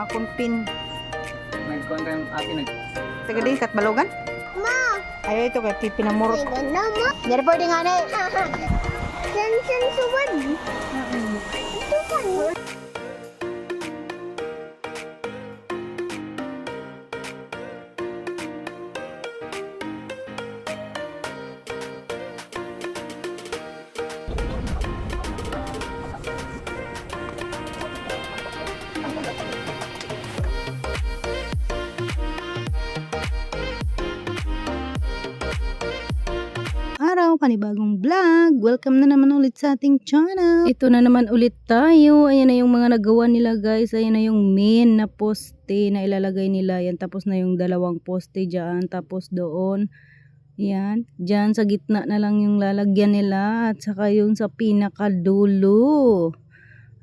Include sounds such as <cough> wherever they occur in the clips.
Akong pin. Nagkuhan kayong ate nag... Taga di kat balogan? Ma, Ayaw ito kay pipi na murot. ganda mo. Dari pwede nga na. San san subad. Ito panibagong vlog. Welcome na naman ulit sa ating channel. Ito na naman ulit tayo. Ayan na yung mga nagawa nila guys. Ayan na yung main na poste na ilalagay nila. Yan, tapos na yung dalawang poste dyan. Tapos doon. Yan. Dyan sa gitna na lang yung lalagyan nila. At saka yung sa pinakadulo.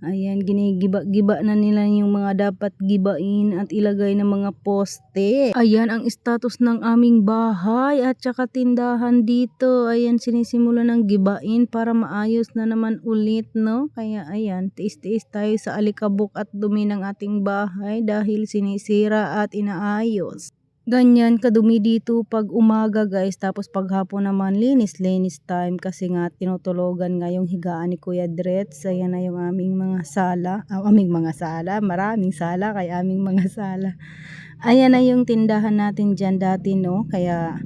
Ayan, ginigiba-giba na nila yung mga dapat gibain at ilagay ng mga poste. Ayan ang status ng aming bahay at saka tindahan dito. Ayan, sinisimula ng gibain para maayos na naman ulit, no? Kaya ayan, tiis-tiis tayo sa alikabok at dumi ng ating bahay dahil sinisira at inaayos. Ganyan kadumi dito pag umaga guys. Tapos pag hapon naman linis-linis time. Kasi nga tinutulogan nga yung higaan ni Kuya Dretz. Ayan na yung aming mga sala. Ang aming mga sala. Maraming sala kay aming mga <laughs> sala. Ayan na yung tindahan natin dyan dati no? Kaya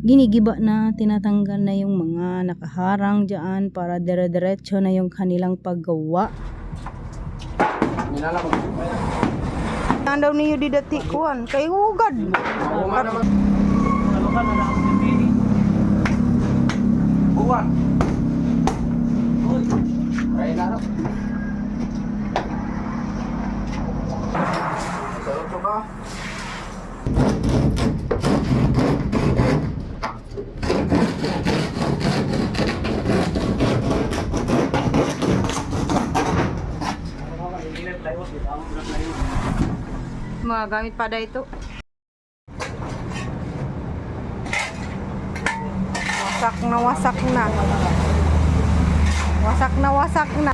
ginigiba na tinatanggal na yung mga nakaharang dyan para dire-diretso na yung kanilang paggawa. Nilalamag. Ang daw niyo di dati kuan kay hugad mga gamit pa da ito. Wasak na wasak na. Wasak na wasak na.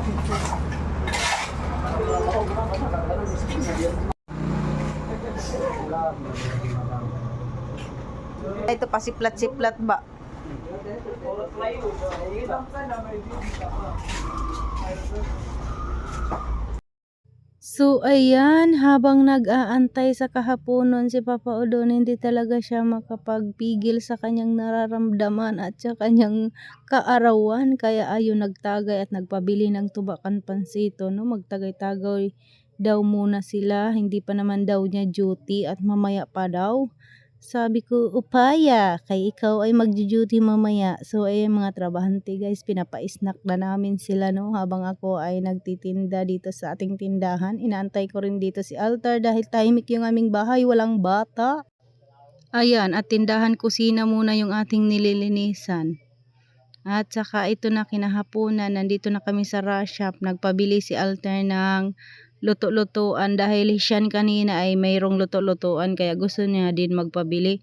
Ito pa siplat-siplat ba So ayan, habang nag-aantay sa kahaponon si Papa Odon, hindi talaga siya makapagpigil sa kanyang nararamdaman at sa kanyang kaarawan. Kaya ayun nagtagay at nagpabili ng tubakan pansito. No? Magtagay-tagay daw muna sila, hindi pa naman daw niya duty at mamaya pa daw. Sabi ko, upaya, kay ikaw ay magjo-duty mamaya. So, ayun mga trabahante guys, pinapa-snack na namin sila no, habang ako ay nagtitinda dito sa ating tindahan. Inaantay ko rin dito si Altar dahil tahimik yung aming bahay, walang bata. Ayan, at tindahan kusina muna yung ating nililinisan. At saka ito na kinahaponan, nandito na kami sa rush shop, nagpabili si Altar ng luto-lutuan dahil siyan kanina ay mayroong luto-lutuan kaya gusto niya din magpabili.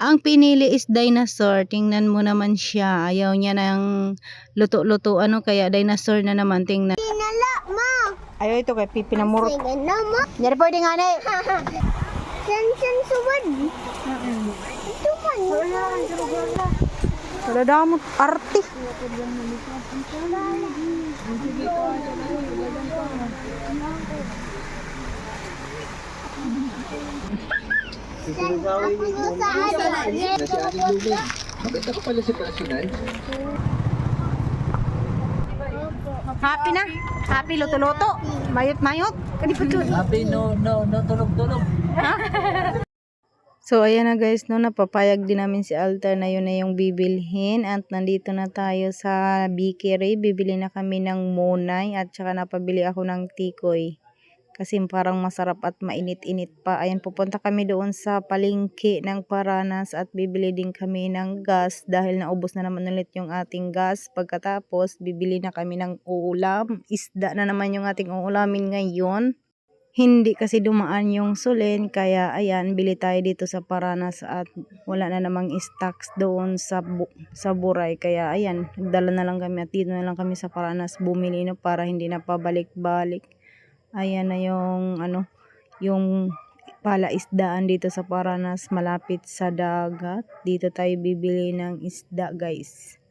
Ang pinili is dinosaur. Tingnan mo naman siya. Ayaw niya ng luto-luto ano kaya dinosaur na naman tingnan. Tinala, ma. Ayaw ito kay pipi na Say ganda mo. Nyari pwede nga na San san subad. Ito pa no. Wala damot si Ate Lulu. Bakit ako pala si President? Happy na. Happy luto-luto. Mayot-mayot. Kani pa Happy no, no, no, tulog-tulog. So, ayan na guys, no, napapayag din namin si Altar na yun na yung bibilhin. At nandito na tayo sa bakery. Bibili na kami ng monay at saka napabili ako ng tikoy. Kasi parang masarap at mainit-init pa. Ayan, pupunta kami doon sa palengke ng Paranas at bibili din kami ng gas dahil naubos na naman ulit yung ating gas. Pagkatapos, bibili na kami ng ulam. Isda na naman yung ating uulamin ngayon. Hindi kasi dumaan yung sulen kaya ayan bili tayo dito sa Paranas at wala na namang stocks doon sa bu- sa Buray. Kaya ayan nagdala na lang kami at dito na lang kami sa Paranas bumili no para hindi na pabalik-balik. Ayan na yung ano yung palaisdaan dito sa Paranas malapit sa dagat. Dito tayo bibili ng isda guys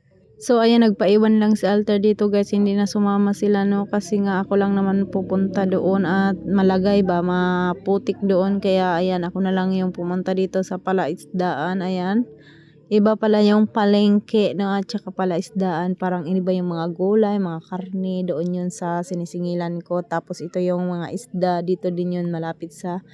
So ayan nagpaiwan lang si Alter dito guys. Hindi na sumama sila no? Kasi nga ako lang naman pupunta doon at malagay ba maputik doon. Kaya ayan ako na lang yung pumunta dito sa palaisdaan ayan. Iba pala yung palengke no? At saka palaisdaan. Parang iba yung mga gulay mga karne doon yun sa sinisingilan ko. Tapos ito yung mga isda. Dito din yun malapit sa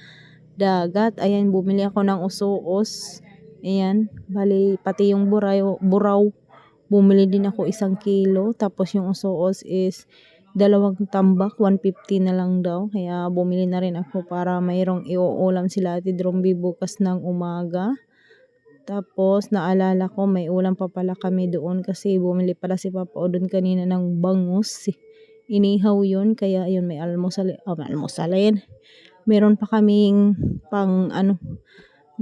dagat. Ayan bumili ako ng usoos. Ayan bali pati yung buraw buraw bumili din ako isang kilo. Tapos yung usoos is dalawang tambak 150 na lang daw. Kaya bumili na rin ako para mayroong iuulam sila ati Dromby bukas ng umaga. Tapos naalala ko may ulam pa pala kami doon kasi bumili pala si Papa doon kanina ng bangus. Inihaw yun kaya yun may almusal oh, may almusal yan meron pa kaming pang ano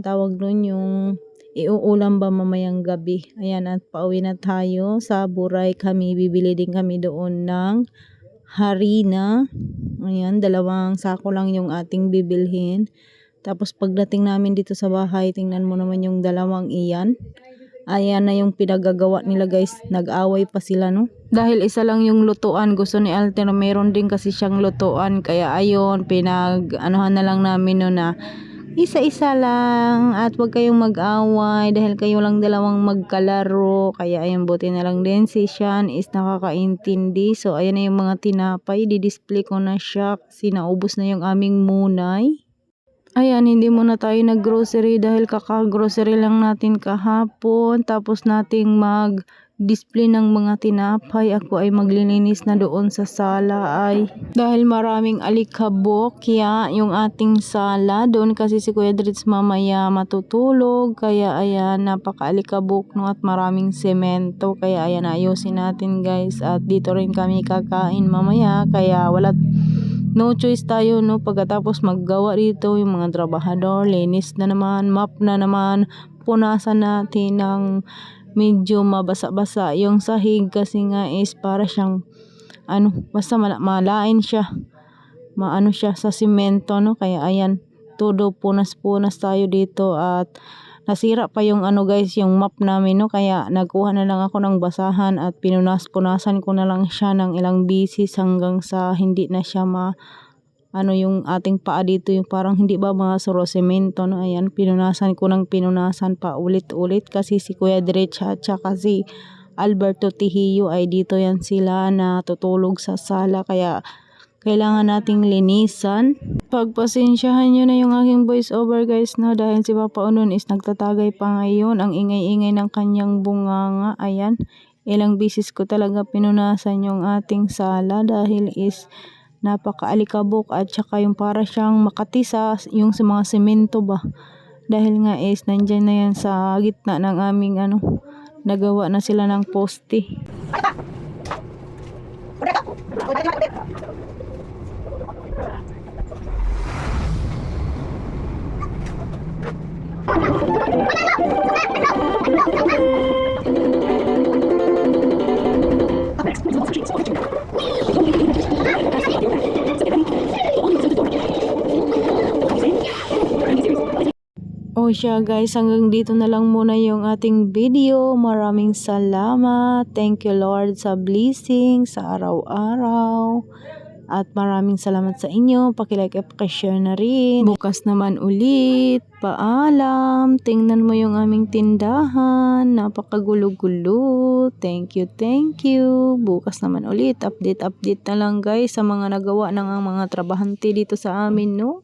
tawag doon yung iuulam ba mamayang gabi. Ayan at pauwi na tayo sa Buray kami. Bibili din kami doon ng harina. Ayan, dalawang sako lang yung ating bibilhin. Tapos pagdating namin dito sa bahay, tingnan mo naman yung dalawang iyan. Ayan na yung pinagagawa nila guys. Nag-away pa sila no. Dahil isa lang yung lutuan. Gusto ni Alter meron din kasi siyang lutuan. Kaya ayun, pinag anuhan na lang namin no na isa-isa lang at wag kayong mag-away dahil kayo lang dalawang magkalaro. Kaya ayun buti na lang din si Sean is nakakaintindi. So ayan na yung mga tinapay. Di-display ko na siya kasi naubos na yung aming munay. Ayan, hindi muna tayo nag-grocery dahil kaka-grocery lang natin kahapon. Tapos nating mag-display ng mga tinapay. Ako ay maglilinis na doon sa sala ay dahil maraming alikabok. Kaya yung ating sala doon kasi si Kuya Dritz mamaya matutulog. Kaya ayan, napaka-alikabok no at maraming semento. Kaya ayan, ayusin natin guys. At dito rin kami kakain mamaya. Kaya wala no choice tayo no pagkatapos maggawa dito yung mga trabahador linis na naman map na naman punasan natin ng medyo mabasa-basa yung sahig kasi nga is para siyang ano basta mala- malain siya. Maano siya sa simento no? Kaya ayan todo punas-punas tayo dito at nasira pa yung ano guys yung map namin no? Kaya nagkuha na lang ako ng basahan at pinunas-punasan ko na lang siya ng ilang bisis hanggang sa hindi na siya ma ano yung ating paa dito yung parang hindi ba mga suro semento no ayan pinunasan ko ng pinunasan pa ulit-ulit kasi si Kuya Diretsa at saka si Alberto Tihio ay dito yan sila na tutulog sa sala kaya kailangan nating linisan. Pagpasensyahan nyo na yung aking voice over guys no dahil si Papa Unon is nagtatagay pa ngayon ang ingay-ingay ng kanyang bunganga. Ayan, ilang bisis ko talaga pinunasan yung ating sala dahil is napakaalikabok at saka yung para siyang makatisa yung sa mga semento ba. Dahil nga is nandyan na yan sa gitna ng aming ano, nagawa na sila ng poste. <laughs> O siya guys, hanggang dito na lang muna yung ating video. Maraming salamat. Thank you Lord sa blessing sa araw-araw. At maraming salamat sa inyo. Pakilike at pakishare na rin. Bukas naman ulit. Paalam. Tingnan mo yung aming tindahan. Napakagulo-gulo. Thank you, thank you. Bukas naman ulit. Update, update na lang guys sa mga nagawa ng mga trabahante dito sa amin, no?